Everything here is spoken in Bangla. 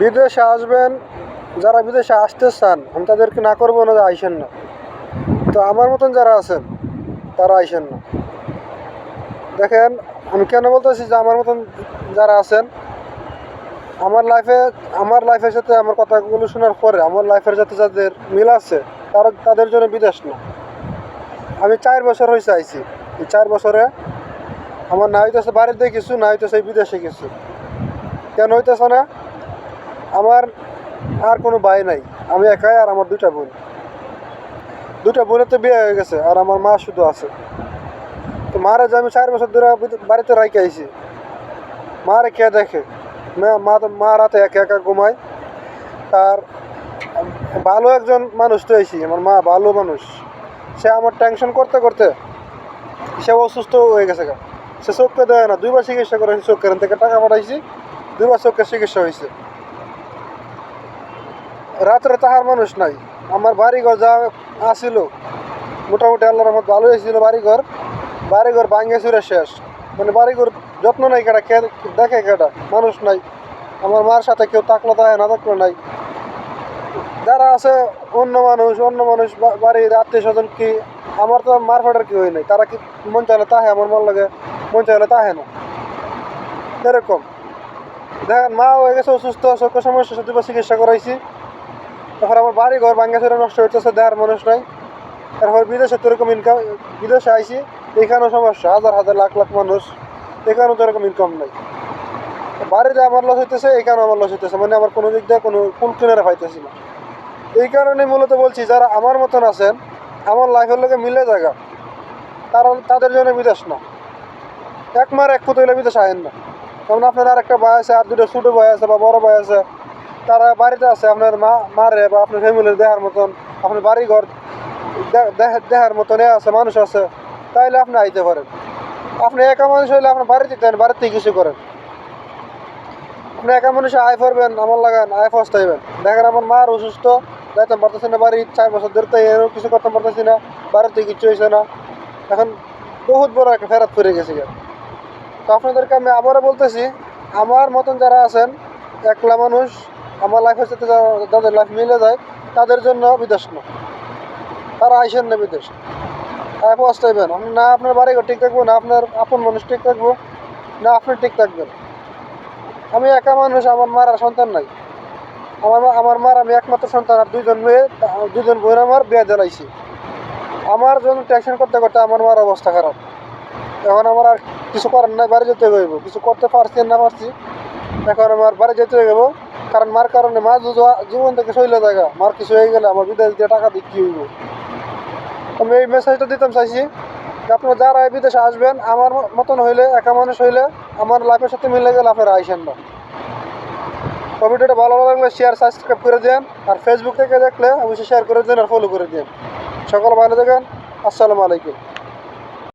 বিদেশে আসবেন, যারা বিদেশে আসতে চান, আমি তাদেরকে না করব না আইসেন না। তো আমার মতন যারা আছেন, তারা আইসেন না। দেখেন, আমি কেন বলতেছি যে আমার মতন যারা আছেন, আমার লাইফে আমার লাইফের সাথে আমার কথাগুলো শোনার পরে আমার লাইফের সাথে যাদের মিল আছে, তারা তাদের জন্য বিদেশ না। আমি চার বছর হয়েছে আইছি। এই চার বছরে আমার না হইতেছে বাড়িতে কিছু, না হইতেছে বিদেশে কিছু। কেন হইতেছে না? আমার আর কোনো ভাই নাই। আমি একাই আর আমার দুইটা বোন। দুটা বোনের তো বিয়ে হয়ে গেছে, আর আমার মা শুধু আছে। তো মারা যে আমি চার বছর ধরে বাড়িতে রাইকে আইছি। মারে কে দেখে? মা- তো মা রাতে একা একা ঘুমায়। তার ভালো একজন মানুষ তো আইছি, আমার মা ভালো মানুষ। সে আমার টেনশন করতে করতে সে অসুস্থ হয়ে গেছে সে চোখকে দেয় না, দুইবার চিকিৎসা করেছি চোখের থেকে টাকা পাঠাইছি, দুইবার চোখের চিকিৎসা হয়েছে রাত্রে তাহার মানুষ নাই। আমার বাড়িঘর যা আসিল মোটামুটি আল্লাহর রহমত ভালো হয়েছিল বাড়িঘর। বাড়িঘর ভাঙে চুরে শেষ। মানে বাড়িঘর যত্ন নাই কেটা কে দেখে কেটা মানুষ নাই। আমার মার সাথে কেউ তাকলো তাহে না থাকল নাই। যারা আছে, অন্য মানুষ অন্য মানুষ বাড়ির আত্মীয় স্বজন কি? আমার তো মার ফাটার কি হয় নাই। তারা কি মন চাইলে তাহে? আমার মন লাগে মন চাইলে তাহে না। এরকম। দেখেন, মা হয়ে গেছে অসুস্থ চোখের সমস্যা সাথে চিকিৎসা করাইছি। তারপর আমার বাড়ি ঘর ছেড়ে নষ্ট হইতেছে দেওয়ার মানুষ নাই। তারপর বিদেশে তো এরকম ইনকাম বিদেশে আইছি, এখানেও সমস্যা, হাজার হাজার, লাখ লাখ মানুষ, এখানেও তো এরকম ইনকাম নাই। বাড়িতে আমার লস হইতেছে, এখানেও আমার লস হইতেছে মানে আমার কোনো দিক দিয়ে কোনো কুল কিনারে পাইতেছি না। এই কারণে মূলত বলছি, যারা আমার মতন আছেন, আমার লাইফের লোকে মিলে জায়গা। তারা তাদের জন্য বিদেশ না। এক মার হইলে বিদেশ আয়েন না। যেমন আপনার আর একটা ভাই আছে, আর দুটো ছোটো ভাই আছে বা বড় ভাই আছে তারা বাড়িতে আছে, আপনার মা, মারে বা আপনার ফ্যামিলির দেখার মতন, আপনার বাড়ি ঘর দে- দেখ- দেখার মতন এ আছে, মানুষ আছে, তাইলে আপনি আইতে পারেন। আপনি একা মানুষ হইলে আপনার বাড়িতে দেন বাড়িতে কিছু করেন। আপনি একা মানুষে আয় করবেন আমার লাগান, আয় ফস্তাইবেন। দেখেন আমার মার অসুস্থ যাইতে পারতেছি না বাড়ি, চার বছর ধরে তাই এরও কিছু করতে পারতেছি না, বাড়িতে কিছু হয়েছে না। এখন বহুত বড় একটা ফেরাত করে গেছে গা। তো আপনাদেরকে আমি আবারও বলতেছি, আমার মতন যারা আছেন, একলা মানুষ আমার লাইফের সাথে যাদের লাইফ মিলে যায়, তাদের জন্য বিদেশ না। তারা আইসেন না বিদেশ। আয় পস্তাইবেন না আপনার বাড়ি ঠিক থাকব, না আপনার আপন মানুষ ঠিক থাকব, না আপনি ঠিক থাকবেন। আমি একা মানুষ, আমার মার আর সন্তান নাই। আমার আমার মার আমি একমাত্র সন্তান আর দুইজন মেয়ে, দুইজন বোন আমার বিয়ে জ্বালাইছি আমার জন্য টেনশন করতে করতে আমার মার অবস্থা খারাপ। এখন আমার আর কিছু করার নাই, বাড়ি যেতে হইব। কিছু করতে পারছি না পারছি। এখন আমার বাড়ি যেতে হইব। কারণ মার কারণে মা জীবন থেকে শৈল জায়গা। মার কিছু হয়ে গেলে আমার বিদেশ দিয়ে টাকা দিয়ে কি হইব? আমি এই মেসেজটা দিতাম চাইছি যে আপনারা যারা এই বিদেশে আসবেন, আমার মতন হইলে, একা মানুষ হইলে আমার লাইফের সাথে মিলে গেলে আপনারা আইসেন না। ভিডিওটা ভালো লাগলে শেয়ার সাবস্ক্রাইব করে দেন, আর ফেসবুক থেকে দেখলে অবশ্যই শেয়ার করে দেন আর ফলো করে দেন। সকল ভালো থাকেন, আসসালামু আলাইকুম।